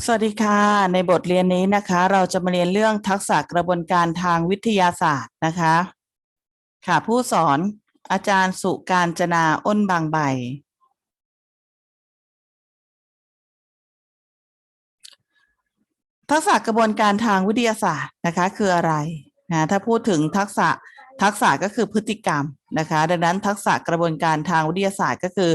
สวัสดีค่ะ ในบทเรียนนี้นะคะ เราจะมาเรียนเรื่องทักษะกระบวนการทางวิทยาศาสตร์นะคะ ค่ะผู้สอนอาจารย์สุการจนาอ้นบางใบ ทักษะกระบวนการทางวิทยาศาสตร์นะคะคืออะไรนะถ้าพูดถึงทักษะทักษะก็คือพฤติกรรมนะคะ ดังนั้นทักษะกระบวนการทางวิทยาศาสตร์ก็คือ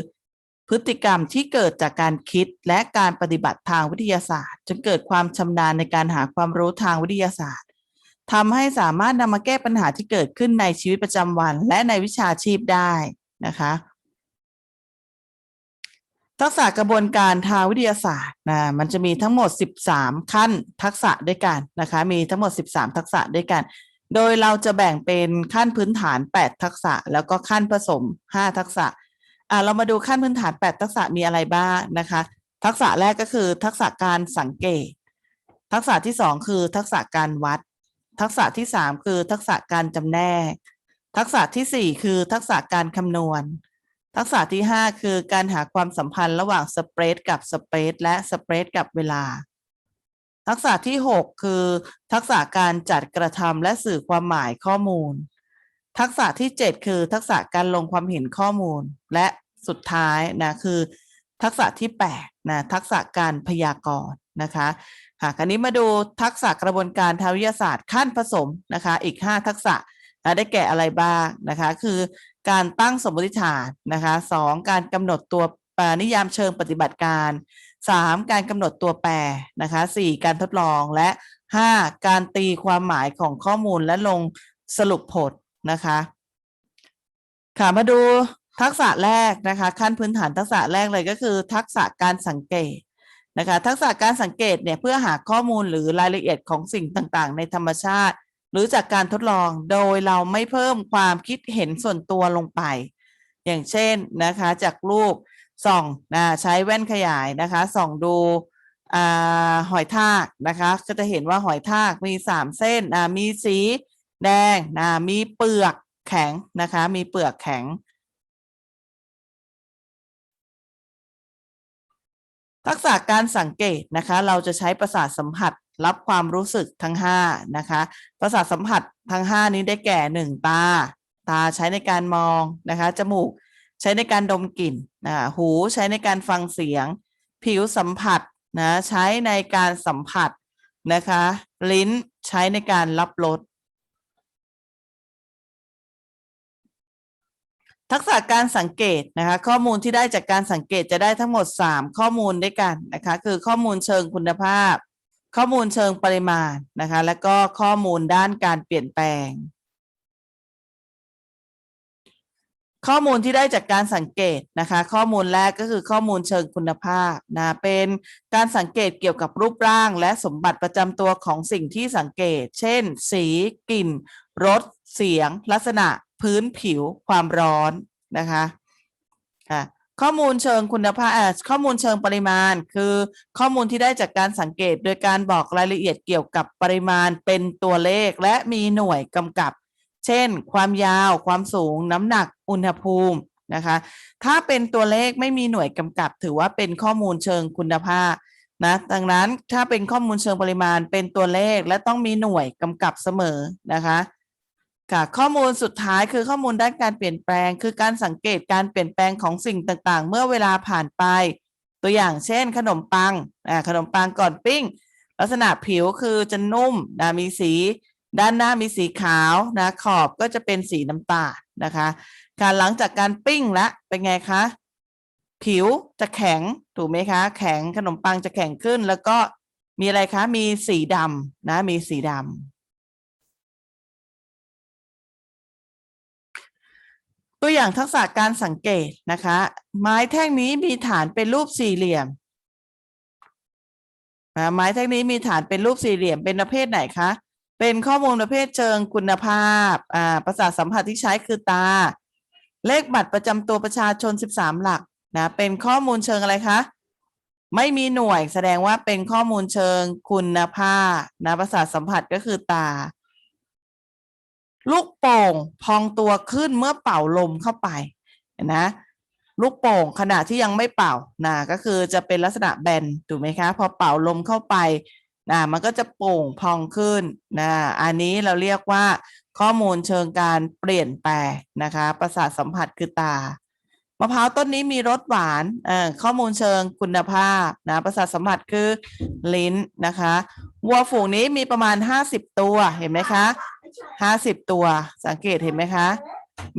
พฤติกรรมที่เกิดจากการคิดและการปฏิบัติทางวิทยาศาสตร์จนเกิดความชำนาญในการหาความรู้ทางวิทยาศาสตร์ทำให้สามารถนำมาแก้ปัญหาที่เกิดขึ้นในชีวิตประจำวัน และในวิชาชีพได้นะคะ ทักษะกระบวนการทางวิทยาศาสตร์นะมันจะมีทั้งหมด 13 ขั้นทักษะด้วยกันนะคะ มีทั้งหมด 13 ทักษะด้วยกัน โดยเราจะแบ่งเป็นขั้นพื้นฐาน 8 ทักษะ แล้วก็ขั้นผสม 5 ทักษะ อ่าเรามาดูขั้นพื้นฐาน 8 ทักษะมีอะไรบ้างนะคะ ทักษะแรกก็คือทักษะการสังเกต ทักษะที่ 2 คือทักษะการวัด ทักษะที่ 3 คือทักษะการจำแนก ทักษะทีสี่ 4 คือทักษะการคำนวณ ทักษะที่ 5 คือการหาความสัมพันธ์ระหว่างสเปรดกับสเปรดและสเปรดกับเวลา ทักษะที่ 6 คือ ทักษะการจัดกระทำและสื่อความหมายข้อมูลทักษะที่ 7 คือทักษะการลงความเห็นข้อมูล และ สุดท้ายนะคือ ทักษะที่8นะทักษะการพยากรณ์นะคะค่ะคราวนี้มาดูทักษะกระบวนการทางวิทยาศาสตร์ขั้นผสมนะคะ อีก 5 ทักษะนะได้แก่อะไรบ้างนะคะ คือการตั้งสมมติฐานนะคะสองการกำหนดตัวแปรนิยามเชิงปฏิบัติการ 3. การกำหนดตัวแปรนะคะ 4. การทดลองและ 5. การตีความหมายของข้อมูลและลงสรุปผลนะคะค่ะมาดู ทักษะแรกนะคะ ขั้นพื้นฐานทักษะแรกเลยก็คือ ทักษะการสังเกตนะคะ ทักษะการสังเกตเนี่ยเพื่อหาข้อมูลหรือรายละเอียดของสิ่งต่างๆ ในธรรมชาติ หรือจากการทดลองโดยเราไม่เพิ่มความคิดเห็นส่วนตัวลงไป อย่างเช่นนะคะจากรูปส่องนะใช้แว่นขยายนะคะส่องดูอหอยทากนะคะ ก็จะเห็นว่าหอยทากมีสามเส้นอ่ามีสีแดงนะมีเปลือกแข็งนะคะ มีเปลือกแข็ง ทักษะการสังเกตนะคะ เราจะใช้ประสาทสัมผัสรับความรู้สึกทั้ง5นะคะ ประสาทสัมผัสทั้ง 5 นี้ได้แก่ 1 ตา ตาใช้ในการมองนะคะ จมูกใช้ในการดมกลิ่นนะคะหูใช้ในการฟังเสียง ผิวสัมผัสนะใช้ในการสัมผัสนะคะ ลิ้นใช้ในการรับรส ทักษะการสังเกตนะคะ ข้อมูลที่ได้จากการสังเกตจะได้ทั้งหมด 3 ข้อมูลด้วยกันนะคะ คือข้อมูลเชิงคุณภาพ ข้อมูลเชิงปริมาณนะคะ และก็ข้อมูลด้านการเปลี่ยนแปลง ข้อมูลที่ได้จากการสังเกตนะคะ ข้อมูลแรกก็คือข้อมูลเชิงคุณภาพนะเป็นการสังเกตเกี่ยวกับรูปร่าง และสมบัติประจำตัวของสิ่งที่สังเกต เช่น สีกลิ่นรสเสียง ลักษณะ พื้นผิวความร้อนนะคะค่ะข้อมูลเชิงคุณภาพข้อมูลเชิงปริมาณ คือข้อมูลที่ได้จากการสังเกต โดยการบอกรายละเอียดเกี่ยวกับปริมาณเป็นตัวเลขและมีหน่วยกำกับ เช่น ความยาว ความสูง น้ำหนักอุณหภูมินะคะ ถ้าเป็นตัวเลขไม่มีหน่วยกำกับ ถือว่าเป็นข้อมูลเชิงคุณภาพนะดังนั้นถ้าเป็นข้อมูลเชิงปริมาณเป็นตัวเลขและต้องมีหน่วยกำกับเสมอนะคะ ค่ะข้อมูลสุดท้ายคือข้อมูลด้านการเปลี่ยนแปลง คือการสังเกตการเปลี่ยนแปลงของสิ่งต่างๆ เมื่อเวลาผ่านไป ตัวอย่างเช่น ขนมปังอ่าขนมปังก่อนปิ้ง ลักษณะผิวคือจะนุ่มนะมีสี ด้านหน้ามีสีขาวนะขอบก็จะเป็นสีน้ำตาลนะคะการหลังจากการปิ้งละเป็นไงคะผิวจะแข็งถูกไหมคะ แข็งขนมปังจะแข็งขึ้น แล้วก็มีอะไรคะ มีสีดำนะมีสีดำ ตัวอย่างทักษะการสังเกตนะคะ ไม้แท่งนี้มีฐานเป็นรูปสี่เหลี่ยมไม้แท่งนี้มีฐานเป็นรูปสี่เหลี่ยมเป็นประเภทไหนคะ เป็นข้อมูลประเภทเชิงคุณภาพอ่าประสาทสัมผัสที่ใช้คือตา เลขบัตรประจำตัวประชาชน 13 หลักนะเป็นข้อมูลเชิงอะไรคะไม่มีหน่วยแสดงว่าเป็นข้อมูลเชิงคุณภาพนะประสาทสัมผัสก็คือตา ลูกโป่งพองตัวขึ้นเมื่อเป่าลมเข้าไปเห็นนะลูกโป่งขณะที่ยังไม่เป่านะก็คือจะเป็นลักษณะแบนถูกไหมคะ พอเป่าลมเข้าไปนะมันก็จะโป่งพองขึ้นนะอันนี้เราเรียกว่าข้อมูลเชิงการเปลี่ยนแปลงนะคะ ประสาทสัมผัสคือตามะพร้าวต้นนี้มีรสหวานข้อมูลเชิงคุณภาพนะประสาทสัมผัสคือลิ้นนะคะ วัวฝูงนี้มีประมาณห้าสิบตัวเห็นไหมคะ ห้าสิบตัว สังเกตเห็นไหมคะ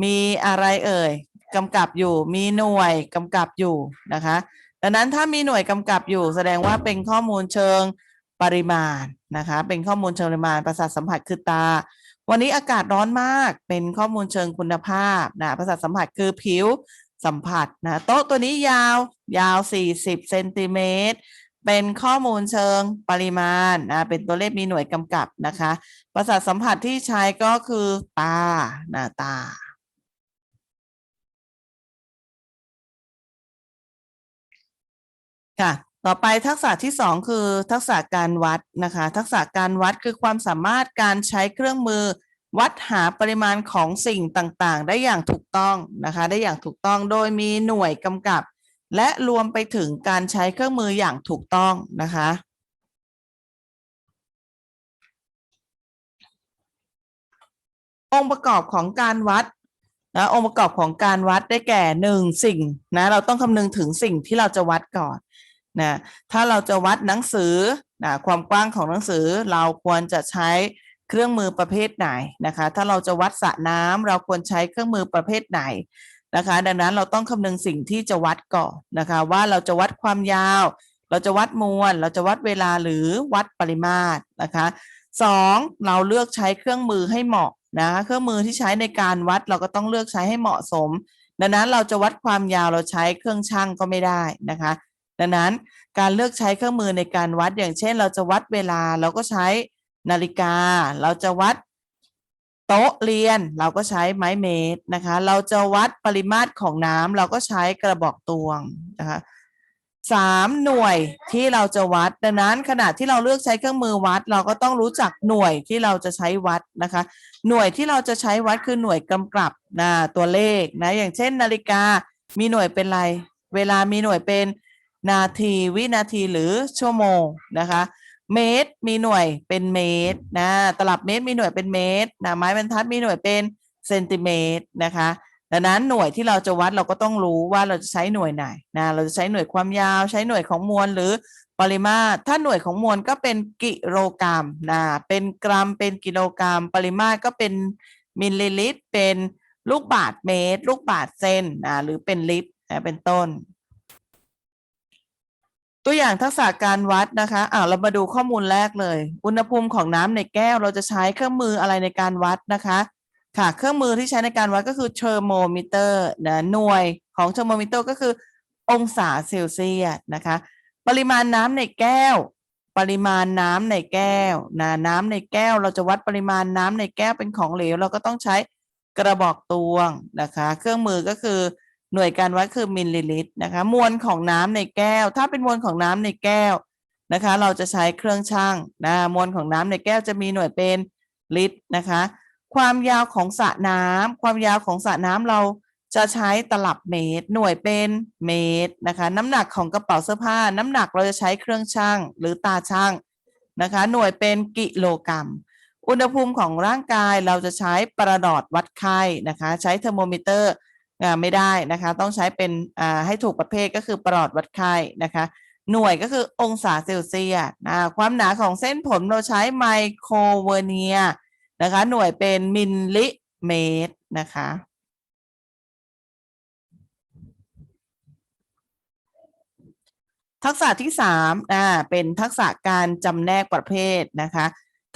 มีอะไรเอ่ยกำกับอยู่ มีหน่วยกำกับอยู่นะคะ ดังนั้นถ้ามีหน่วยกำกับอยู่ แสดงว่าเป็นข้อมูลเชิงปริมาณนะคะ เป็นข้อมูลเชิงปริมาณประสาทสัมผัสคือตา วันนี้อากาศร้อนมาก เป็นข้อมูลเชิงคุณภาพนะประสาทสัมผัสคือผิวสัมผัสนะโต๊ะตัวนี้ยาวยาว 40เซนติเมตรเป็นข้อมูลเชิงปริมาณนะเป็นตัวเลขมีหน่วยกำกับนะคะ ประสาทสัมผัสที่ใช้ก็คือตาหนะตา ค่ะ ต่อไปทักษะที่สองคือทักษะการวัดนะคะ ทักษะการวัดคือความสามารถการใช้เครื่องมือวัดหาปริมาณของสิ่งต่างๆ ได้อย่างถูกต้องนะคะ ได้อย่างถูกต้องโดยมีหน่วยกำกับ และรวมไปถึงการใช้เครื่องมืออย่างถูกต้องนะคะ องค์ประกอบของการวัดนะองค์ประกอบของการวัดได้แก่หนึ่งสิ่งนะเราต้องคำนึงถึงสิ่งที่เราจะวัดก่อนนะถ้าเราจะวัดหนังสือนะความกว้างของหนังสือเราควรจะใช้เครื่องมือประเภทไหนนะคะ ถ้าเราจะวัดสระน้ำเราควรใช้เครื่องมือประเภทไหนนะคะ ดังนั้นเราต้องคำนึงสิ่งที่จะวัดก่อนนะคะ ว่าเราจะวัดความยาว เราจะวัดมวล เราจะวัดเวลาหรือวัดปริมาตรนะคะสองเราเลือกใช้เครื่องมือให้เหมาะ นะเครื่องมือที่ใช้ในการวัดเราก็ต้องเลือกใช้ให้เหมาะสม ดังนั้นเราจะวัดความยาวเราใช้เครื่องชั่งก็ไม่ได้นะคะ ดังนั้นการเลือกใช้เครื่องมือในการวัดอย่างเช่น เราจะวัดเวลาเราก็ใช้นาฬิกา เราจะวัดโต๊ะเรียนเราก็ใช้ไม้เมตรนะคะ เราจะวัดปริมาตรของน้ำเราก็ใช้กระบอกตวงนะคะ สามหน่วยที่เราจะวัด ดังนั้นขณะที่เราเลือกใช้เครื่องมือวัด เราก็ต้องรู้จักหน่วยที่เราจะใช้วัดนะคะ หน่วยที่เราจะใช้วัดคือหน่วยกำกับนะตัวเลขนะอย่างเช่น นาฬิกามีหน่วยเป็นอะไร เวลามีหน่วยเป็นนาทีวินาทีหรือชั่วโมงนะคะ เมตรมีหน่วยเป็นเมตรนะตลับเมตรมีหน่วยเป็นเมตรนะไม้บรรทัดมีหน่วยเป็นเซนติเมตรนะคะ ดังนั้นหน่วยที่เราจะวัดเราก็ต้องรู้ว่าเราจะใช้หน่วยไหนนะเราจะใช้หน่วยความยาวใช้หน่วยของมวลหรือปริมาตร ถ้าหน่วยของมวลก็เป็นกิโลกรัมนะเป็นกรัมเป็นกิโลกรัม ปริมาตรก็เป็นมิลลิลิตร เป็นลูกบาทเมตร ลูกบาทเซนนะหรือเป็นลิตรนะเป็นต้น ตัวอย่างทักษะการวัดนะคะอ่าเรามาดูข้อมูลแรกเลย อุณหภูมิของน้ำในแก้วเราจะใช้เครื่องมืออะไรในการวัดนะคะ ค่ะ เครื่องมือที่ใช้ในการวัดก็คือเทอร์โมมิเตอร์นะหน่วยของเทอร์โมมิเตอร์ก็คือองศาเซลเซียสนะคะ ปริมาณน้ำในแก้ว ปริมาณน้ำในแก้วนะน้ำในแก้ว เราจะวัดปริมาณน้ำในแก้วเป็นของเหลว เราก็ต้องใช้กระบอกตวงนะคะ เครื่องมือก็คือหน่วยการวัดคือมิลลิลิตรนะคะ มวลของน้ำในแก้ว ถ้าเป็นมวลของน้ำในแก้วนะคะ เราจะใช้เครื่องชั่งนะมวลของน้ำในแก้วจะมีหน่วยเป็นลิตรนะคะ ความยาวของสระน้ำความยาวของสระน้ำเราจะใช้ตลับเมตร หน่วยเป็นเมตรนะคะ น้ำหนักของกระเป๋าเสื้อผ้า น้ำหนักเราจะใช้เครื่องชั่งหรือตาชั่งนะคะ หน่วยเป็นกิโลกรัม อุณหภูมิของร่างกายเราจะใช้ประหลอดวัดไข้นะคะ ใช้เทอร์โมมิเตอร์ไม่ได้นะคะ ต้องใช้เป็นให้ถูกประเภทก็คือประหลอดวัดไข้นะคะ หน่วยก็คือองศาเซลเซียสความหนาของเส้นผมเราใช้ไมโครเวเนีย นะคะ หน่วยเป็นมิลลิเมตรนะคะทักษะที่สามอ่า เป็นทักษะการจำแนกประเภทนะคะ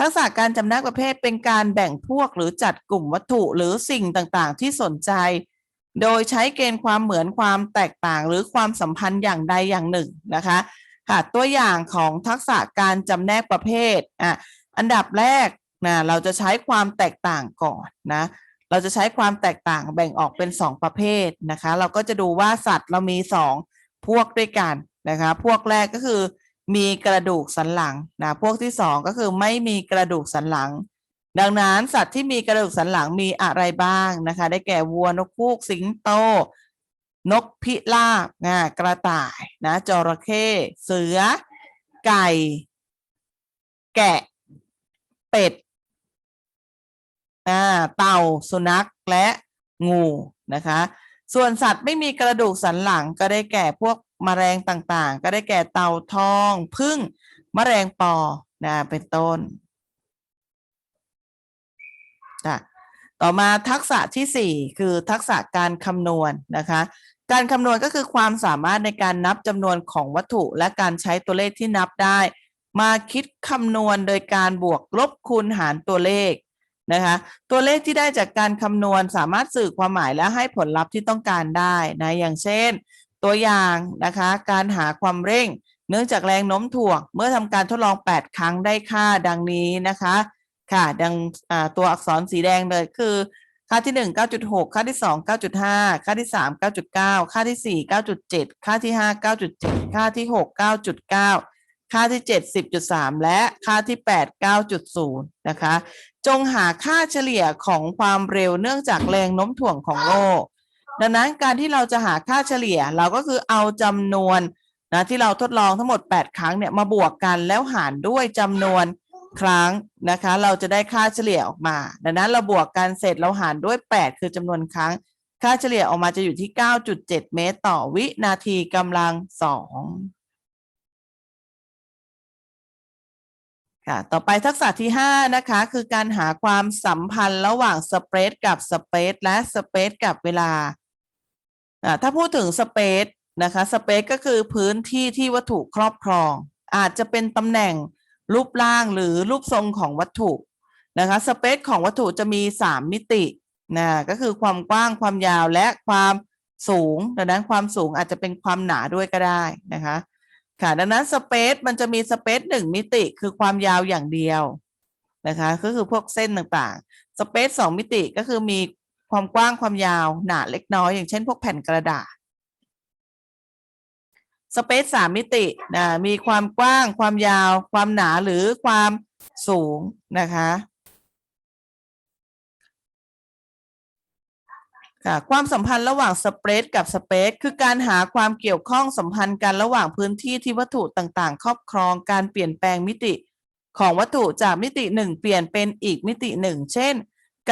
ทักษะการจำแนกประเภทเป็นการแบ่งพวกหรือจัดกลุ่มวัตถุหรือสิ่งต่างๆ ที่สนใจ โดยใช้เกณฑ์ความเหมือนความแตกต่างหรือความสัมพันธ์อย่างใดอย่างหนึ่งนะคะค่ะตัวอย่างของทักษะการจำแนกประเภทอะอันดับแรก นะเราจะใช้ความแตกต่างก่อนนะเราจะใช้ความแตกต่างแบ่งออกเป็นสองประเภทนะคะ เราก็จะดูว่าสัตว์เรามีสองพวกด้วยกันนะคะ พวกแรกก็คือมีกระดูกสันหลังนะพวกที่สองก็คือไม่มีกระดูกสันหลัง ดังนั้นสัตว์ที่มีกระดูกสันหลังมีอะไรบ้างนะคะ ได้แก่วัวนกคูกสิงโต นกพิราบนะกระต่ายนะจระเข้เสือ ไก่ แกะ เป็ด อ่าเต่าสุนัขและงูนะคะ ส่วนสัตว์ไม่มีกระดูกสันหลังก็ได้แก่พวกแมลงต่างๆ ก็ได้แก่เต่าทองผึ้งแมลงปอนะเป็นต้นจ้ะต่อมาทักษะที่สี่คือทักษะการคำนวณนะคะ การคำนวณก็คือความสามารถในการนับจำนวนของวัตถุ และการใช้ตัวเลขที่นับได้ มาคิดคำนวณโดยการบวกลบคูณหารตัวเลข นะคะตัวเลขที่ได้จากการคำนวณสามารถสื่อความหมายและให้ผลลัพธ์ที่ต้องการได้นะอย่างเช่น ตัวอย่างนะคะการหาความเร่ง เนื่องจากแรงโน้มถ่วง เมื่อทำการทดลอง 8 ครั้งได้ค่าดังนี้นะคะค่ะดังตัวอักษรสีแดงเลยคือ ค่าที่ 1 9.6 ค่าที่ 2 9.5 ค่าที่ 3 9.9 ค่าที่ 4 9.7 ค่าที่ 5 9.7 ค่าที่ 6 9.9ค่าที่ 7 10.3 และค่าที่ 8 9.0 นะคะ จงหาค่าเฉลี่ยของความเร็วเนื่องจากแรงโน้มถ่วงของโลก ดังนั้นการที่เราจะหาค่าเฉลี่ยเราก็คือเอาจำนวนนะที่เราทดลองทั้งหมด 8 ครั้งเนี่ยมาบวกกันแล้วหารด้วยจำนวนครั้งนะคะ เราจะได้ค่าเฉลี่ยออกมา ดังนั้นเราบวกกันเสร็จเราหารด้วย 8 คือจำนวนครั้ง ค่าเฉลี่ยออกมาจะอยู่ที่ 9.7 เมตร ต่อวินาทีกำลังสอง ค่ะ ต่อไปทักษะที่ 5 นะคะ คือการหาความสัมพันธ์ระหว่างสเปรดกับสเปซและสเปซกับเวลาอ่าถ้าพูดถึงสเปซนะคะสเปซก็คือพื้นที่ที่วัตถุครอบครอง อาจจะเป็นตำแหน่งรูปร่างหรือรูปทรงของวัตถุนะคะสเปซของวัตถุจะมี 3 มิตินะก็คือความกว้างความยาวและความสูง ดังนั้นความสูงอาจจะเป็นความหนาด้วยก็ได้นะคะ ค่ะดังนั้นสเปซมันจะมีสเปซหนึ่งมิติคือความยาวอย่างเดียวนะคะก็คือพวกเส้นต่างๆสเปซสองมิติก็คือมีความกว้างความยาวหนาเล็กน้อย อย่างเช่น พวกแผ่นกระดาษสเปซสามมิตินะมีความกว้างความยาว ความหนาหรือความสูงนะคะ ค่ะความสัมพันธ์ระหว่างสเปซกับสเปซคือการหาความเกี่ยวข้องสัมพันธ์กันระหว่างพื้นที่ที่วัตถุต่างๆ ครอบครองการเปลี่ยนแปลงมิติ ของวัตถุจากมิติหนึ่งเปลี่ยนเป็นอีกมิติหนึ่งเช่น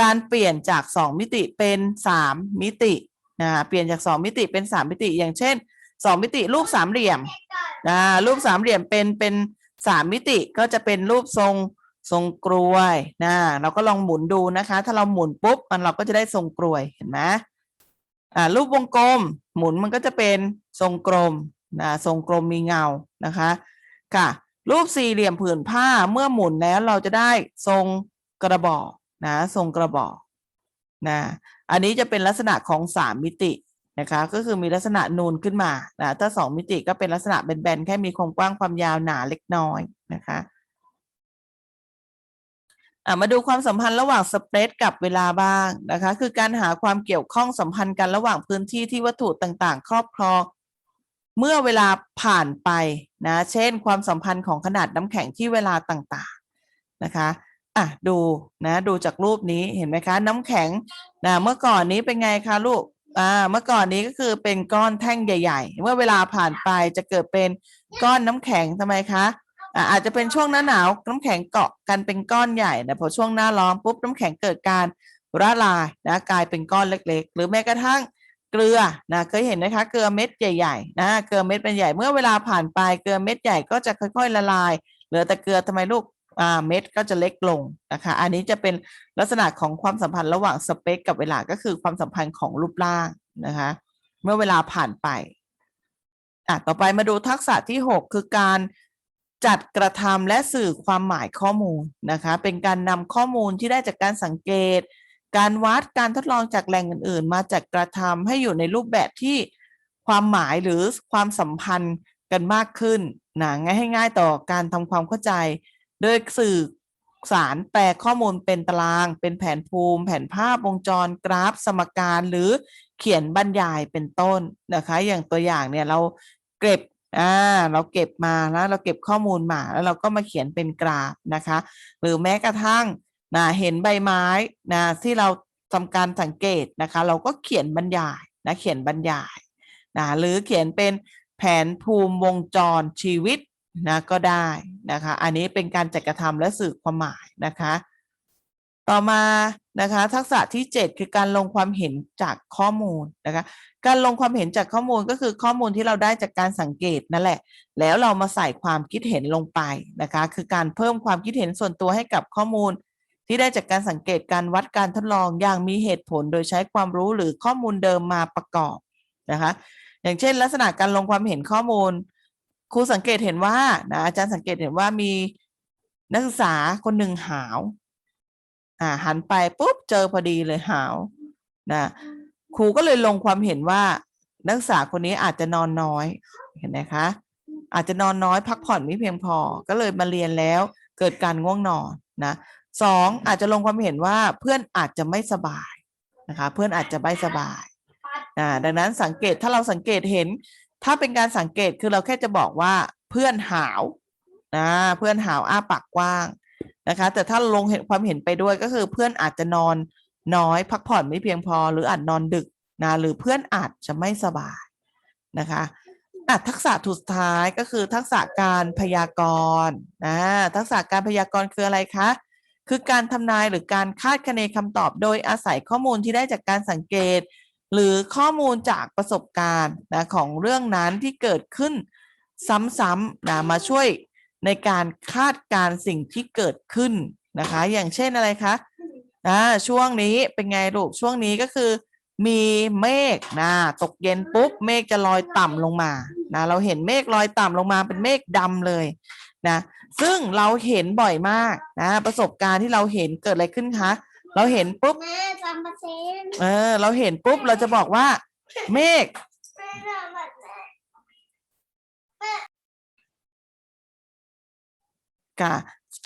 การเปลี่ยนจากสองมิติเป็นสามมิตินะเปลี่ยนจากสองมิติเป็นสามมิติ อย่างเช่นสองมิติรูปสามเหลี่ยมนะรูปสามเหลี่ยมเป็นเป็นสามมิติก็จะเป็นรูปทรง ทรงกลวยนะเราก็ลองหมุนดูนะคะ ถ้าเราหมุนปุ๊บมันเราก็จะได้ทรงกลวยเห็นไหมอ่ารูปวงกลม หมุนมันก็จะเป็นทรงกลมนะทรงกลมมีเงานะคะค่ะ รูปสี่เหลี่ยมผืนผ้าเมื่อหมุนแล้วเราจะได้ทรงกระบอกนะทรงกระบอกนะอันนี้จะเป็นลักษณะของสามมิตินะคะก็คือมีลักษณะนูนขึ้นมานะถ้าสองมิติก็เป็นลักษณะแบนๆแค่มีความกว้างความยาวหนาเล็กน้อยนะคะอะ มาดูความสัมพันธ์ระหว่างสเปรดกับเวลาบ้างนะคะ คือการหาความเกี่ยวข้องสัมพันธ์กันระหว่างพื้นที่ที่วัตถุต่างๆ ครอบครอง เมื่อเวลาผ่านไปนะเช่น ความสัมพันธ์ของขนาดน้ำแข็งที่เวลาต่างๆนะคะอะดูนะดูจากรูปนี้เห็นไหมคะ น้ำแข็งนะเมื่อก่อนนี้เป็นไงคะลูกอ่าเมื่อก่อนนี้ก็คือเป็นก้อนแท่งใหญ่ ๆ เมื่อเวลาผ่านไปจะเกิดเป็นก้อนน้ำแข็งทำไมคะ อาจจะเป็นช่วงหน้าหนาวน้ำแข็งเกาะกันเป็นก้อนใหญ่แต่พอช่วงหน้าร้อนปุ๊บน้ำแข็งเกิดการละลายนะกลายเป็นก้อนเล็ก ๆ หรือแม้กระทั่งเกลือนะเคยเห็นนะคะเกลือเม็ดใหญ่ๆนะเกลือเม็ดเป็นใหญ่เมื่อเวลาผ่านไปเกลือเม็ดใหญ่ก็จะค่อย ๆ ละลาย เหลือแต่เกลือทำไมลูกอ่าเม็ดก็จะเล็กลงนะคะอันนี้จะเป็นลักษณะของความสัมพันธ์ระหว่างสเปคกับเวลาก็คือความสัมพันธ์ของรูปร่างนะคะ เมื่อเวลาผ่านไปอะต่อไปมาดูทักษะที่ 6 คือการ จัดกระทำและสื่อความหมายข้อมูลนะคะ เป็นการนำข้อมูลที่ได้จากการสังเกต การวัดการทดลองจากแหล่งอื่น ๆ มาจัดกระทำให้อยู่ในรูปแบบที่ความหมายหรือความสัมพันธ์กันมากขึ้นนะง่ายให้ง่ายต่อการทำความเข้าใจ โดยสื่อสารแปลข้อมูลเป็นตาราง เป็นแผนภูมิ แผนภาพวงจรกราฟ สมการหรือเขียนบรรยายเป็นต้นนะคะ อย่างตัวอย่างเนี่ยเราเก็บ อ่าเราเก็บมาแล้วเราเก็บข้อมูลมาแล้วเราก็มาเขียนเป็นกราฟนะคะ หรือแม้กระทั่งนะเห็นใบไม้นะที่เราทำการสังเกตนะคะ เราก็เขียนบรรยายนะเขียนบรรยายนะหรือเขียนเป็นแผนภูมิวงจรชีวิตนะก็ได้นะคะ อันนี้เป็นการจัดกระทำและสื่อความหมายนะคะ ต่อมานะคะทักษะที่ 7 คือการลงความเห็นจากข้อมูลนะคะการลงความเห็นจากข้อมูลก็คือข้อมูลที่เราได้จากการสังเกตนั่นแหละ แล้วเรามาใส่ความคิดเห็นลงไปนะคะคือการเพิ่มความคิดเห็นส่วนตัวให้กับข้อมูล ที่ได้จากการสังเกตการวัดการทดลองอย่างมีเหตุผลโดยใช้ความรู้หรือข้อมูลเดิมมาประกอบนะคะอย่างเช่น ลักษณะการลงความเห็นข้อมูลครูสังเกตเห็นว่านะอาจารย์สังเกตเห็นว่ามีนักศึกษาคนหนึ่งหาว อ่าหันไปปุ๊บเจอพอดีเลยหาวนะครูก็เลยลงความเห็นว่านักศึกษาคนนี้อาจจะนอนน้อยเห็นไหมคะ อาจจะนอนน้อยพักผ่อนไม่เพียงพอ ก็เลยมาเรียนแล้วเกิดการง่วงนอนนะสองอาจจะลงความเห็นว่าเพื่อนอาจจะไม่สบายนะคะ เพื่อนอาจจะไม่สบายอ่าดังนั้นสังเกตถ้าเราสังเกตเห็น ถ้าเป็นการสังเกตคือเราแค่จะบอกว่าเพื่อนหาวนะเพื่อนหาวอ้าปากกว้าง นะคะ แต่ถ้าลงเห็นความเห็นไปด้วยก็คือเพื่อนอาจจะนอนน้อย พักผ่อนไม่เพียงพอ หรืออาจนอนดึกนะหรือเพื่อนอาจจะไม่สบายนะคะอะทักษะสุดท้ายก็คือทักษะการพยากรณ์นะทักษะการพยากรณ์คืออะไรคะ คือการทำนายหรือการคาดคะเนคำตอบโดยอาศัยข้อมูลที่ได้จากการสังเกต หรือข้อมูลจากประสบการณ์นะของเรื่องนั้นที่เกิดขึ้นซ้ำๆนะมาช่วย ในการคาดการณ์สิ่งที่เกิดขึ้นนะคะ อย่างเช่นอะไรคะอ่าช่วงนี้เป็นไงลูกช่วงนี้ก็คือ มีเมฆนะตกเย็นปุ๊บเมฆจะลอยต่ำลงมานะเราเห็นเมฆลอยต่ำลงมาเป็นเมฆดำเลยนะซึ่งเราเห็นบ่อยมากนะประสบการณ์ที่เราเห็นเกิดอะไรขึ้นคะเราเห็นปุ๊บแม่จำเปอร์เซ็นต์เออ เราเห็นปุ๊บเราจะบอกว่า เมฆ ค่ะ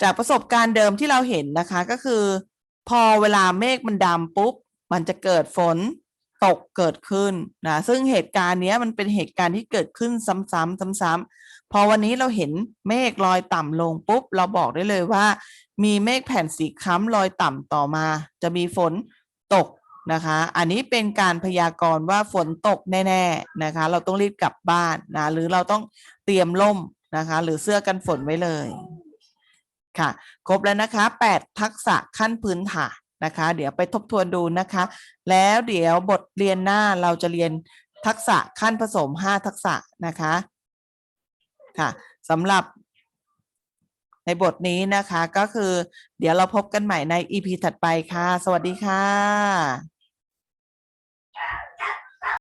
จากประสบการณ์เดิมที่เราเห็นนะคะก็คือ พอเวลาเมฆมันดำปุ๊บ มันจะเกิดฝนตกเกิดขึ้นนะซึ่งเหตุการณ์นี้มันเป็นเหตุการณ์ที่เกิดขึ้นซ้ำๆซ้ำๆพอวันนี้เราเห็นเมฆลอยต่ำลงปุ๊บ เราบอกได้เลยว่า มีเมฆแผ่นสีค้ำลอยต่ำต่อมา จะมีฝนตกนะคะ อันนี้เป็นการพยากรณ์ว่าฝนตกแน่ๆนะคะ เราต้องรีบกลับบ้านนะหรือเราต้องเตรียมร่มนะคะ หรือเสื้อกันฝนไว้เลย ค่ะ ครบแล้วนะคะ 8 ทักษะขั้นพื้นฐานนะคะ เดี๋ยวไปทบทวนดูนะคะ แล้วเดี๋ยวบทเรียนหน้าเราจะเรียนทักษะขั้นผสม 5 ทักษะนะคะค่ะสำหรับในบทนี้นะคะก็คือ เดี๋ยวเราพบกันใหม่ใน EP ถัดไปค่ะ สวัสดีค่ะ